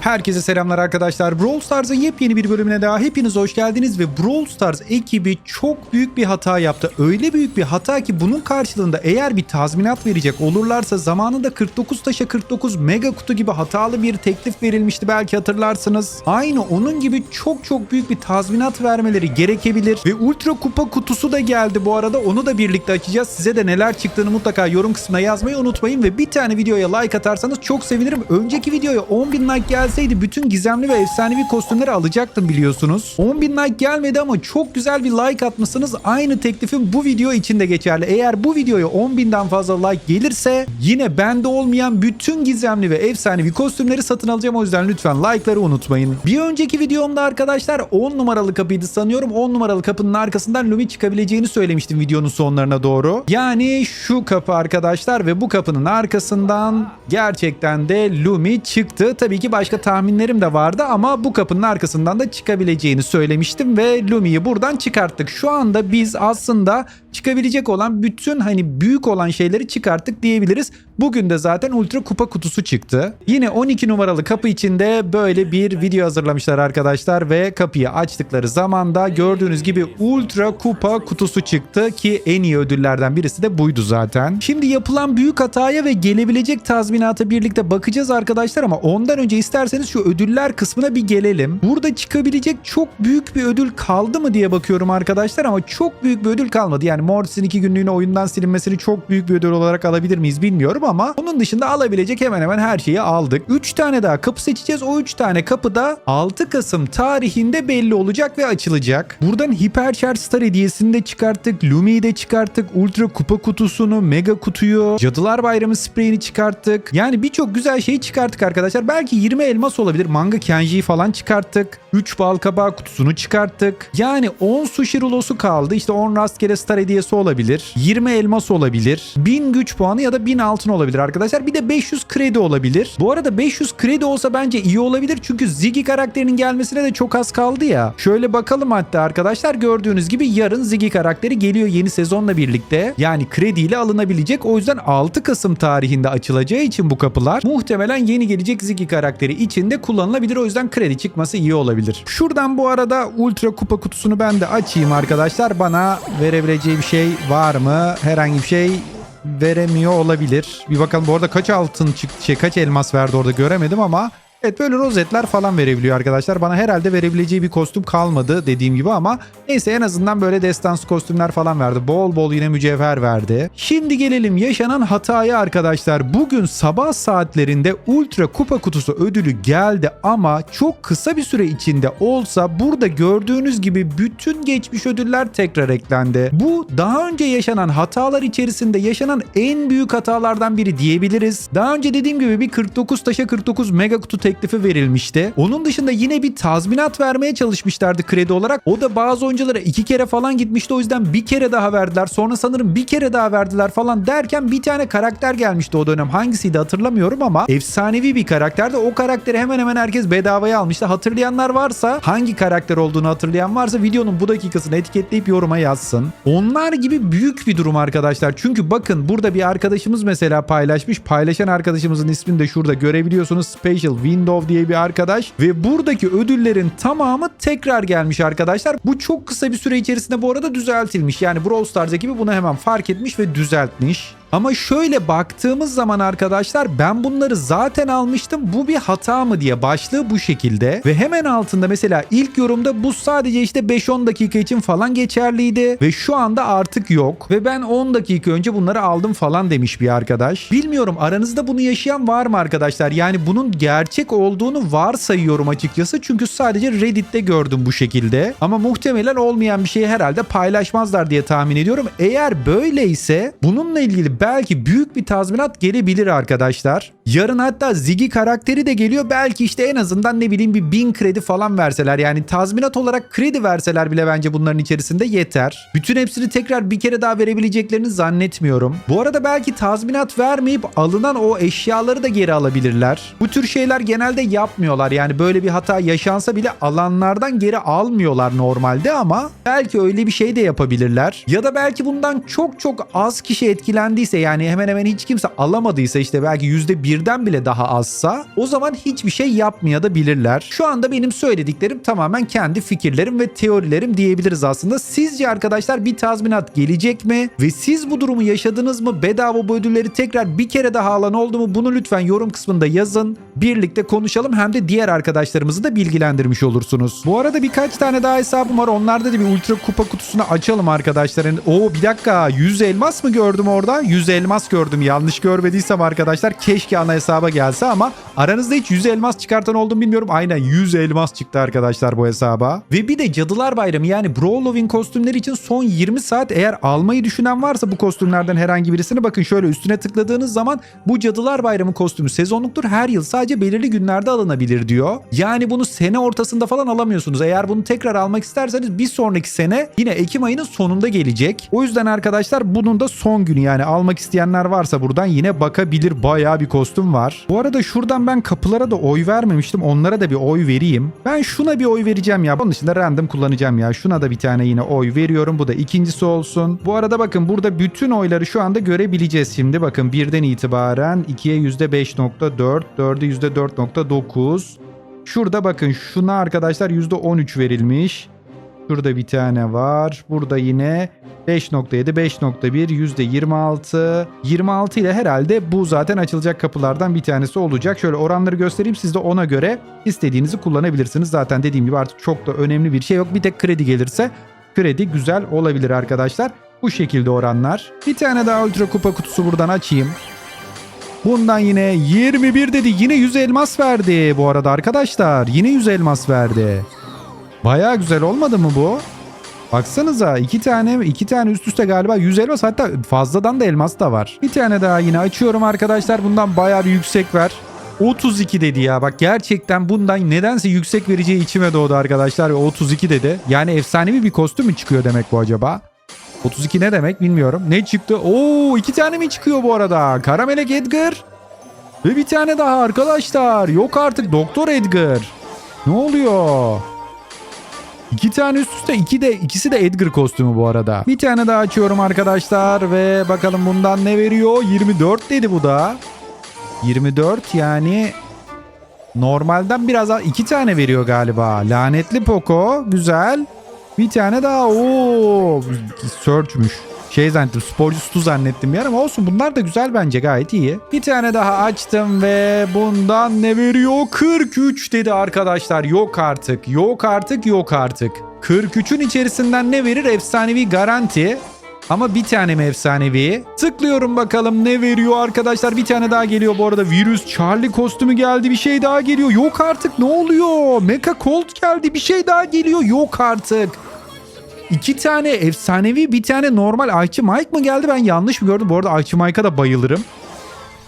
Herkese selamlar arkadaşlar. Brawl Stars'a yepyeni bir bölümüne daha hepiniz hoş geldiniz ve Brawl Stars ekibi çok büyük bir hata yaptı. Öyle büyük bir hata ki bunun karşılığında eğer bir tazminat verecek olurlarsa zamanında 49 taşa 49 mega kutu gibi hatalı bir teklif verilmişti belki hatırlarsınız. Aynı onun gibi çok çok büyük bir tazminat vermeleri gerekebilir ve ultra kupa kutusu da geldi bu arada onu da birlikte açacağız. Size de neler çıktığını mutlaka yorum kısmına yazmayı unutmayın ve bir tane videoya like atarsanız çok sevinirim. Önceki videoya 10.000 like gelseydi bütün gizemli ve efsanevi kostümleri alacaktım biliyorsunuz. 10.000 like gelmedi ama çok güzel bir like atmışsınız. Aynı teklifim bu video için de geçerli. Eğer bu videoya 10.000'den fazla like gelirse yine bende olmayan bütün gizemli ve efsanevi kostümleri satın alacağım. O yüzden lütfen like'ları unutmayın. Bir önceki videomda arkadaşlar 10 numaralı kapıydı sanıyorum. 10 numaralı kapının arkasından Lumi çıkabileceğini söylemiştim videonun sonlarına doğru. Yani şu kapı arkadaşlar ve bu kapının arkasından gerçekten de Lumi çıktı. Tabii ki başka tahminlerim de vardı ama bu kapının arkasından da çıkabileceğini söylemiştim ve Lumi'yi buradan çıkarttık. Şu anda biz aslında çıkabilecek olan bütün hani büyük olan şeyleri çıkarttık diyebiliriz. Bugün de zaten ultra kupa kutusu çıktı. Yine 12 numaralı kapı içinde böyle bir video hazırlamışlar arkadaşlar ve kapıyı açtıkları zaman da gördüğünüz gibi ultra kupa kutusu çıktı ki en iyi ödüllerden birisi de buydu zaten. Şimdi yapılan büyük hataya ve gelebilecek tazminata birlikte bakacağız arkadaşlar ama ondan önce isterseniz şu ödüller kısmına bir gelelim. Burada çıkabilecek çok büyük bir ödül kaldı mı diye bakıyorum arkadaşlar ama çok büyük bir ödül kalmadı. Yani Mortis'in iki günlüğüne oyundan silinmesini çok büyük bir ödül olarak alabilir miyiz bilmiyorum ama onun dışında alabilecek hemen hemen her şeyi aldık. 3 tane daha kapı seçeceğiz. O 3 tane kapı da 6 Kasım tarihinde belli olacak ve açılacak. Buradan Hypercharge Star hediyesini de çıkarttık. Lumi'yi de çıkarttık. Ultra kupa kutusunu, mega kutuyu, Cadılar Bayramı spreyini çıkarttık. Yani birçok güzel şeyi çıkarttık arkadaşlar. Belki 20 elmas olabilir. Manga Kenji'yi falan çıkarttık. 3 bal kabağı kutusunu çıkarttık. Yani 10 sushi rulosu kaldı. İşte 10 rastgele star hediyesi olabilir. 20 elmas olabilir. 1000 güç puanı ya da 1000 altın olabilir arkadaşlar. Bir de 500 kredi olabilir. Bu arada 500 kredi olsa bence iyi olabilir. Çünkü Ziggy karakterinin gelmesine de çok az kaldı ya. Şöyle bakalım hatta arkadaşlar gördüğünüz gibi yarın Ziggy karakteri geliyor yeni sezonla birlikte. Yani krediyle alınabilecek. O yüzden 6 Kasım tarihinde açılacağı için bu kapılar muhtemelen yeni gelecek Ziggy karakteri için de kullanılabilir. O yüzden kredi çıkması iyi olabilir. Şuradan bu arada ultra kupa kutusunu ben de açayım arkadaşlar. Bana verebileceği bir şey var mı? Herhangi bir şey veremiyor olabilir. Bir bakalım bu arada kaç altın çıktı şey kaç elmas verdi orada göremedim ama Evet böyle rozetler falan verebiliyor arkadaşlar. Bana herhalde verebileceği bir kostüm kalmadı dediğim gibi ama neyse en azından böyle destansı kostümler falan verdi. Bol bol yine mücevher verdi. Şimdi gelelim yaşanan hataya arkadaşlar. Bugün sabah saatlerinde Ultra Kupa Kutusu ödülü geldi ama çok kısa bir süre içinde olsa burada gördüğünüz gibi bütün geçmiş ödüller tekrar eklendi. Bu daha önce yaşanan hatalar içerisinde yaşanan en büyük hatalardan biri diyebiliriz. Daha önce dediğim gibi bir 49 taşa 49 mega kutu teklifi verilmişti. Onun dışında yine bir tazminat vermeye çalışmışlardı kredi olarak. O da bazı oyunculara iki kere falan gitmişti. O yüzden bir kere daha verdiler. Sonra sanırım bir kere daha verdiler falan derken bir tane karakter gelmişti o dönem. Hangisiydi hatırlamıyorum ama efsanevi bir karakterdi. O karakteri hemen hemen herkes bedavaya almıştı. Hatırlayanlar varsa hangi karakter olduğunu hatırlayan varsa videonun bu dakikasını etiketleyip yoruma yazsın. Onlar gibi büyük bir durum arkadaşlar. Çünkü bakın burada bir arkadaşımız mesela paylaşmış. Paylaşan arkadaşımızın ismini de şurada görebiliyorsunuz. Special Window diye bir arkadaş ve buradaki ödüllerin tamamı tekrar gelmiş arkadaşlar. Bu çok kısa bir süre içerisinde bu arada düzeltilmiş. Yani Brawl Stars ekibi bunu hemen fark etmiş ve düzeltmiş. Ama şöyle baktığımız zaman arkadaşlar ben bunları zaten almıştım. Bu bir hata mı diye başlığı bu şekilde. Ve hemen altında mesela ilk yorumda bu sadece işte 5-10 dakika için falan geçerliydi. Ve şu anda artık yok. Ve ben 10 dakika önce bunları aldım falan demiş bir arkadaş. Bilmiyorum aranızda bunu yaşayan var mı arkadaşlar? Yani bunun gerçek olduğunu varsayıyorum açıkçası. Çünkü sadece Reddit'te gördüm bu şekilde. Ama muhtemelen olmayan bir şeyi herhalde paylaşmazlar diye tahmin ediyorum. Eğer böyleyse bununla ilgili belki büyük bir tazminat gelebilir arkadaşlar. Yarın hatta Ziggy karakteri de geliyor. Belki işte en azından ne bileyim bir bin kredi falan verseler. Yani tazminat olarak kredi verseler bile bence bunların içerisinde yeter. Bütün hepsini tekrar bir kere daha verebileceklerini zannetmiyorum. Bu arada belki tazminat vermeyip alınan o eşyaları da geri alabilirler. Bu tür şeyler genelde yapmıyorlar. Yani böyle bir hata yaşansa bile alanlardan geri almıyorlar normalde ama belki öyle bir şey de yapabilirler. Ya da belki bundan çok çok az kişi etkilendiyse geldiyse yani hemen hemen hiç kimse alamadıysa işte belki %1'den bile daha azsa o zaman hiçbir şey yapmaya da bilirler. Şu anda benim söylediklerim tamamen kendi fikirlerim ve teorilerim diyebiliriz aslında. Sizce arkadaşlar bir tazminat gelecek mi? Ve siz bu durumu yaşadınız mı? Bedava bu ödülleri tekrar bir kere daha alan oldu mu? Bunu lütfen yorum kısmında yazın. Birlikte konuşalım hem de diğer arkadaşlarımızı da bilgilendirmiş olursunuz. Bu arada birkaç tane daha hesabım var. Onlarda da bir ultra kupa kutusunu açalım arkadaşlar. Oo bir dakika 100 elmas mı gördüm orada? 100 elmas gördüm. Yanlış görmediysem arkadaşlar keşke ana hesaba gelse ama aranızda hiç 100 elmas çıkartan oldu mu bilmiyorum. Aynen 100 elmas çıktı arkadaşlar bu hesaba. Ve bir de Cadılar Bayramı yani Brawlovin kostümleri için son 20 saat eğer almayı düşünen varsa bu kostümlerden herhangi birisini bakın şöyle üstüne tıkladığınız zaman bu Cadılar Bayramı kostümü sezonluktur. Her yıl sadece belirli günlerde alınabilir diyor. Yani bunu sene ortasında falan alamıyorsunuz. Eğer bunu tekrar almak isterseniz bir sonraki sene yine Ekim ayının sonunda gelecek. O yüzden arkadaşlar bunun da son günü yani almak isteyenler varsa buradan yine bakabilir. Bayağı bir kostüm var. Bu arada şuradan ben kapılara da oy vermemiştim. Onlara da bir oy vereyim. Ben şuna bir oy vereceğim ya. Onun dışında random kullanacağım ya. Şuna da bir tane yine oy veriyorum. Bu da ikincisi olsun. Bu arada bakın burada bütün oyları şu anda görebileceğiz şimdi. Bakın birden itibaren 2'ye %5.4, 4'e %4.9. Şurada bakın şuna arkadaşlar %13 verilmiş. Şurada bir tane var. Burada yine 5.7, 5.1, %26. 26 ile herhalde bu zaten açılacak kapılardan bir tanesi olacak. Şöyle oranları göstereyim. Siz de ona göre istediğinizi kullanabilirsiniz. Zaten dediğim gibi artık çok da önemli bir şey yok. Bir tek kredi gelirse kredi güzel olabilir arkadaşlar. Bu şekilde oranlar. Bir tane daha ultra kupa kutusu buradan açayım. Bundan yine 21 dedi. Yine 100 elmas verdi bu arada arkadaşlar. Yine 100 elmas verdi. Baya güzel olmadı mı bu? Baksanıza iki tane iki tane üst üste galiba 100 elmas hatta fazladan da elmas da var. Bir tane daha yine açıyorum arkadaşlar. Bundan baya bir yüksek ver. 32 dedi ya. Bak gerçekten bundan nedense yüksek vereceği içime doğdu arkadaşlar ve 32 dedi. Yani efsanevi bir kostüm mü çıkıyor demek bu acaba? 32 ne demek bilmiyorum. Ne çıktı? Oo iki tane mi çıkıyor bu arada? Karamelek Edgar. Ve bir tane daha arkadaşlar. Yok artık Doktor Edgar. Ne oluyor? İki tane üst üste iki de ikisi de Edgar kostümü bu arada. Bir tane daha açıyorum arkadaşlar ve bakalım bundan ne veriyor? 24 dedi bu da. 24 yani normalden biraz iki tane veriyor galiba. Lanetli Poco güzel. Bir tane daha ooo searchmüş. Şey zannettim sporcusu zannettim yer ama olsun bunlar da güzel bence gayet iyi. Bir tane daha açtım ve bundan ne veriyor? 43 dedi arkadaşlar yok artık yok artık yok artık. 43'ün içerisinden ne verir? Efsanevi garanti. Ama bir tane mi efsanevi? Tıklıyorum bakalım ne veriyor arkadaşlar. Bir tane daha geliyor bu arada. Virüs Charlie kostümü geldi. Bir şey daha geliyor. Yok artık ne oluyor? Mecha Colt geldi. Bir şey daha geliyor. Yok artık. İki tane efsanevi bir tane normal Archie Mike mı geldi? Ben yanlış mı gördüm? Bu arada Archie Mike'a da bayılırım.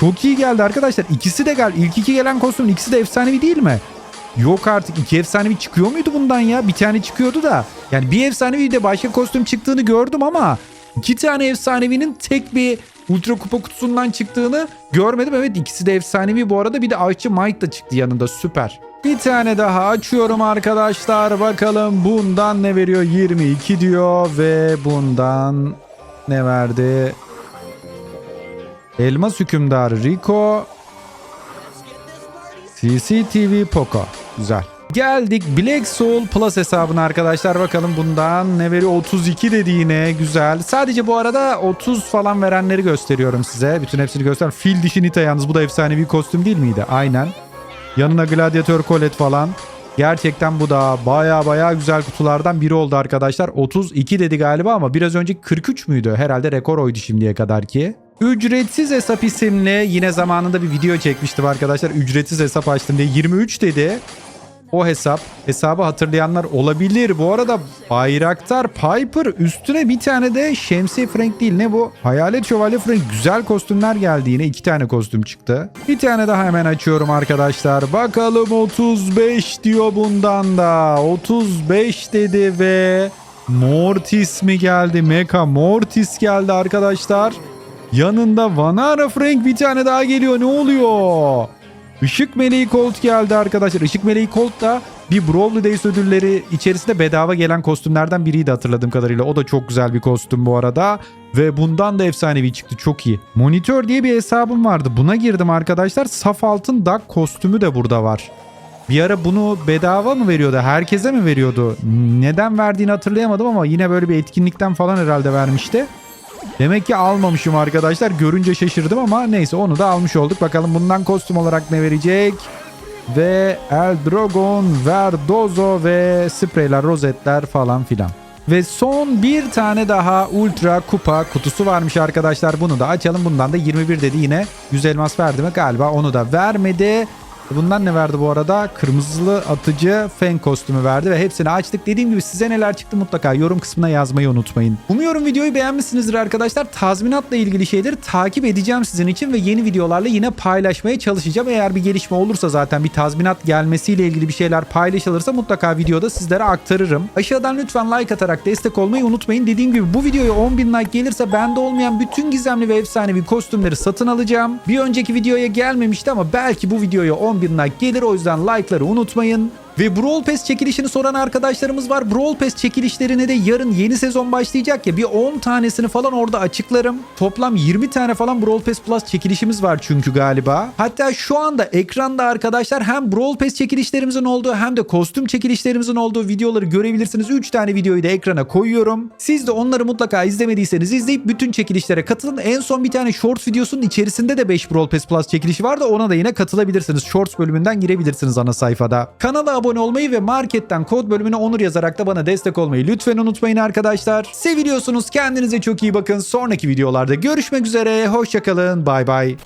Çok iyi geldi arkadaşlar. İkisi de geldi. İlk iki gelen kostümün ikisi de efsanevi değil mi? Yok artık iki efsanevi çıkıyor muydu bundan ya? Bir tane çıkıyordu da. Yani bir efsanevi de başka kostüm çıktığını gördüm ama iki tane efsanevinin tek bir Ultra Kupa kutusundan çıktığını görmedim. Evet ikisi de efsanevi bu arada. Bir de Archie Mike da çıktı yanında. Süper. Bir tane daha açıyorum arkadaşlar. Bakalım bundan ne veriyor? 22 diyor ve bundan ne verdi? Elmas hükümdarı Rico. CCTV Poco. Güzel. Geldik Black Soul Plus hesabına arkadaşlar. Bakalım bundan ne veriyor? 32 dedi yine. Güzel. Sadece bu arada 30 falan verenleri gösteriyorum size. Bütün hepsini göster. Fil dişi Nita yalnız. Bu da efsanevi kostüm değil miydi? Aynen. Yanına gladyatör kolet falan. Gerçekten bu da baya baya güzel kutulardan biri oldu arkadaşlar. 32 dedi galiba ama biraz önceki 43 müydü? Herhalde rekor oydu şimdiye kadar ki. Ücretsiz hesap isimli yine zamanında bir video çekmiştim arkadaşlar. Ücretsiz hesap açtım diye 23 dedi. O hesap. Hesabı hatırlayanlar olabilir. Bu arada Bayraktar Piper üstüne bir tane de Şemsiye Frank değil. Ne bu? Hayalet Şövalye Frank. Güzel kostümler geldi yine. iki tane kostüm çıktı. Bir tane daha hemen açıyorum arkadaşlar. Bakalım 35 diyor bundan da. 35 dedi ve Mortis mi geldi? Mecha Mortis geldi arkadaşlar. Yanında Vanara Frank bir tane daha geliyor. Ne oluyor? Işık Meleği Colt geldi arkadaşlar. Işık Meleği Colt da bir Brawley Days ödülleri içerisinde bedava gelen kostümlerden biriydi hatırladığım kadarıyla. O da çok güzel bir kostüm bu arada. Ve bundan da efsanevi çıktı çok iyi. Monitör diye bir hesabım vardı. Buna girdim arkadaşlar. Saf altın Dark kostümü de burada var. Bir ara bunu bedava mı veriyordu? Herkese mi veriyordu? Neden verdiğini hatırlayamadım ama yine böyle bir etkinlikten falan herhalde vermişti. Demek ki almamışım arkadaşlar. Görünce şaşırdım ama neyse onu da almış olduk. Bakalım bundan kostüm olarak ne verecek? Ve El Dragon, Verdozo ve spreyler, rozetler falan filan. Ve son bir tane daha Ultra Kupa kutusu varmış arkadaşlar. Bunu da açalım. Bundan da 21 dedi yine. 100 elmas verdi mi? Galiba onu da vermedi. Bundan ne verdi bu arada? Kırmızılı atıcı fen kostümü verdi ve hepsini açtık. Dediğim gibi size neler çıktı mutlaka yorum kısmına yazmayı unutmayın. Umuyorum videoyu beğenmişsinizdir arkadaşlar. Tazminatla ilgili şeyleri takip edeceğim sizin için ve yeni videolarla yine paylaşmaya çalışacağım. Eğer bir gelişme olursa zaten bir tazminat gelmesiyle ilgili bir şeyler paylaşılırsa mutlaka videoda sizlere aktarırım. Aşağıdan lütfen like atarak destek olmayı unutmayın. Dediğim gibi bu videoya 10.000 like gelirse bende olmayan bütün gizemli ve efsanevi kostümleri satın alacağım. Bir önceki videoya gelmemişti ama belki bu videoya 10 11'ına gelir. O yüzden like'ları unutmayın. Ve Brawl Pass çekilişini soran arkadaşlarımız var. Brawl Pass çekilişlerine de yarın yeni sezon başlayacak ya bir 10 tanesini falan orada açıklarım. Toplam 20 tane falan Brawl Pass Plus çekilişimiz var çünkü galiba. Hatta şu anda ekranda arkadaşlar hem Brawl Pass çekilişlerimizin olduğu hem de kostüm çekilişlerimizin olduğu videoları görebilirsiniz. 3 tane videoyu da ekrana koyuyorum. Siz de onları mutlaka izlemediyseniz izleyip bütün çekilişlere katılın. En son bir tane Shorts videosunun içerisinde de 5 Brawl Pass Plus çekilişi var da ona da yine katılabilirsiniz. Shorts bölümünden girebilirsiniz ana sayfada. Kanala abone olmayı ve marketten kod bölümüne onur yazarak da bana destek olmayı lütfen unutmayın arkadaşlar. Seviliyorsunuz. Kendinize çok iyi bakın. Sonraki videolarda görüşmek üzere. Hoşçakalın. Bay bay.